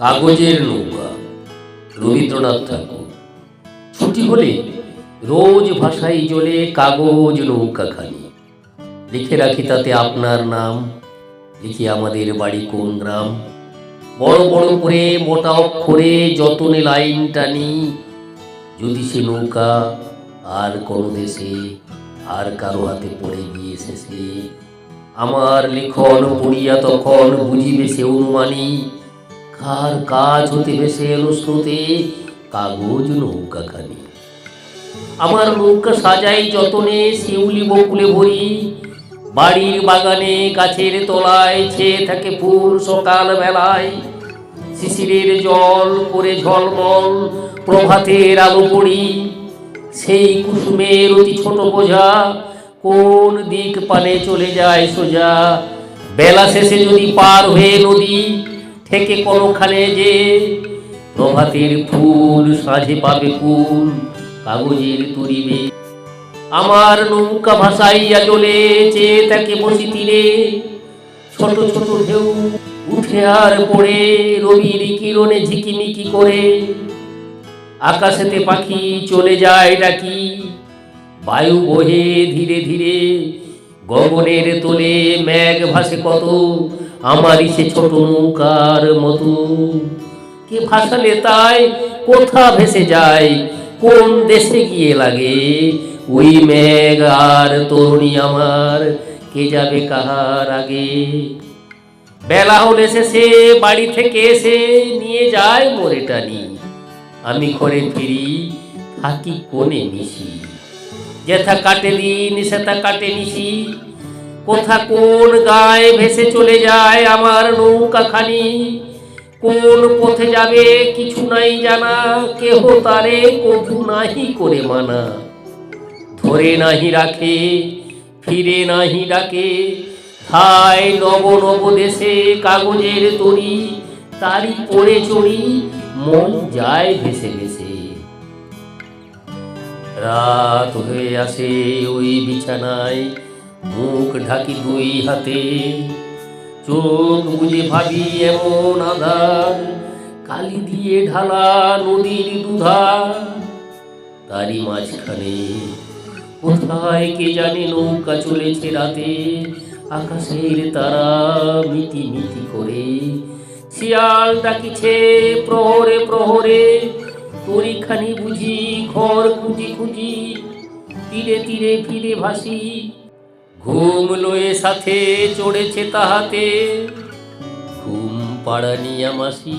কাগজের নৌকা, রবীন্দ্রনাথ ঠাকুর। ছুটি হলে রোজ ভাষায় জলে কাগজ নৌকা নৌকাখানি লিখে রাখি তাতে আপনার নাম, লিখি আমাদের বাড়ি কোন গ্রাম। বড় বড় করে, মোটা অক্ষরে যতনে লাইন টানি। যদি সে নৌকা আর কোনো দেশে, আর কারও হাতে পড়ে গিয়ে শেষে। আমার লিখন পড়িয়া তখন বুঝিবে সে অনুমানী কার কাজ হতে বেশে এলো স্রোতে? কাগজ নৌকাখানি আমার নৌকা সাজাই যতনে শিউলি বকুলে ভরি। বাড়ির বাগানে গাছের তলায় ছেয়ে থাকে ফুল সকাল বেলায়। শিশিরের জল করে ঝলমল প্রভাতের আলো পড়ি। সেই কুসুমের অতি ছোট বোঝা কোন দিক পানে চলে যায় সোজা? বেলা শেষে যদি পার হয়ে নদী থেকে কোনোখানে যে প্রভাতের ফুল সাঁঝে পাবে ফুল, কাগজের তুরিবে আমার নৌকা ভাসাইয়া চলে চেয়ে তাকে বসি তীরে। ছোট ছোট ঢেউ উঠে আর পড়ে, রবির কিরণে ঝিকিমিকি করে। আকাশেতে পাখি চলে যায় ডাকি, বায়ু বহে ধীরে ধীরে। গগনের তোলে মেঘ ভাসে কত আমারই সে ছোট নৌকার মতো। কে ভাসালে তাই? কোথা ভেসে যায়? কোন দেশে গিয়ে লাগে? ওই মেঘ আর তরুণী আমার, কে যাবে কাহার আগে? বেলা হলে শেষে বাড়ি থেকে এসে নিয়ে যায় মোরে টানি আমি ঘরে ফিরি, থাকি কোণে মিশি। যেথা কাটে দিন, সেথা কাটে নিশি। কোথা কোন গায়ে ভেসে চলে যায় আমার নৌকা খানি? কোন পথে যাবে কিছু নাই জানা, কেহ তারে কভু নাহি করে মানা। ধরে নাহি রাখে, ফিরে নাহি ডাকে, হায় নব নব দেশে কাগজের তরি তারি পড়ে চড়ি, মন যায় ভেসে ভেসে। রাত হয়ে আসে ওই বিছানায় মুখ ঢাকি দুই হাতে। চোখ বুঝে ভাবি এমন আধার। কালি দিয়ে ঢালা নদীর দুধার। তারই মাঝখানে কোথায় কে জানে নৌকা চলেছে রাতে। আকাশের তারা মিটি মিটি করে। শিয়াল ডাকিছে প্রহরে প্রহরে। তরিখানি বুঝি ঘর খুঁজি খুঁজি। তীরে তীরে ফিরে ভাসি। ঘুম লয়ে সাথে চড়েছে তাহাতে। ঘুম পাড়ানিয়া মাসি